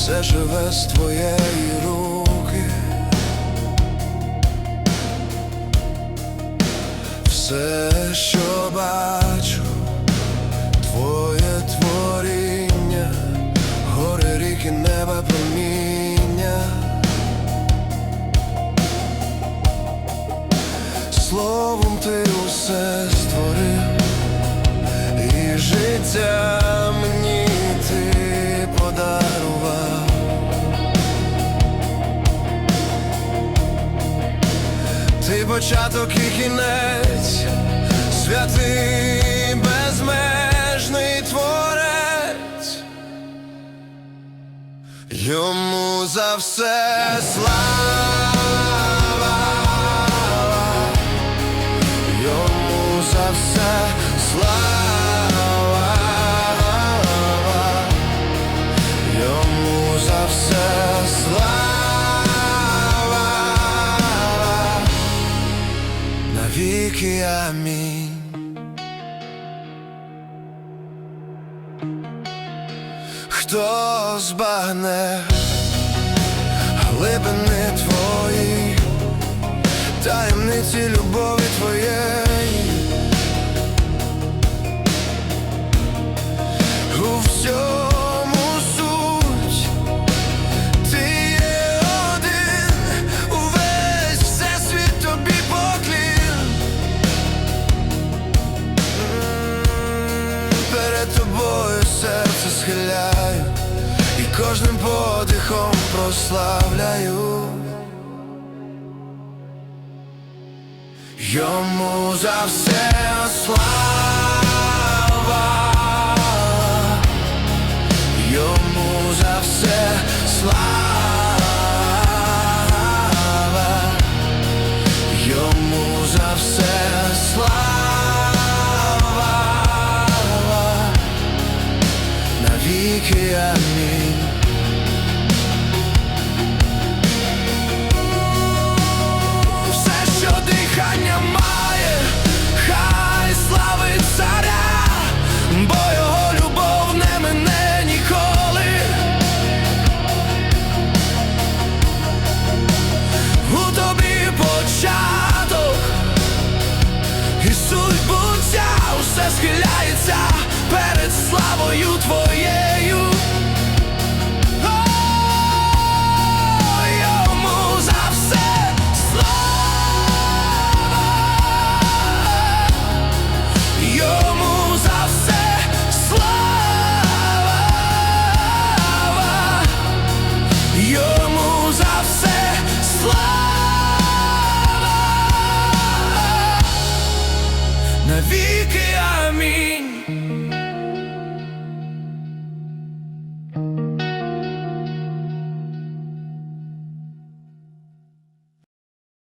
все живе з твоєї руки, все, що бачу, твоє творіння, гори, ріки, неба, проміння. Словом ти усе початок і кінець, святий безмежний творець. Йому за все слава. Йому за все слава, Хто збагне глибини твої, таємниці любові твоєї, у всьому суть, ти є один, увесь всесвіт тобі. Перед тобою серце схиляю, і кожним подихом прославляю. Йому за все слава, йому за все слава, йому за все слава, навіки амінь. Навіки амінь.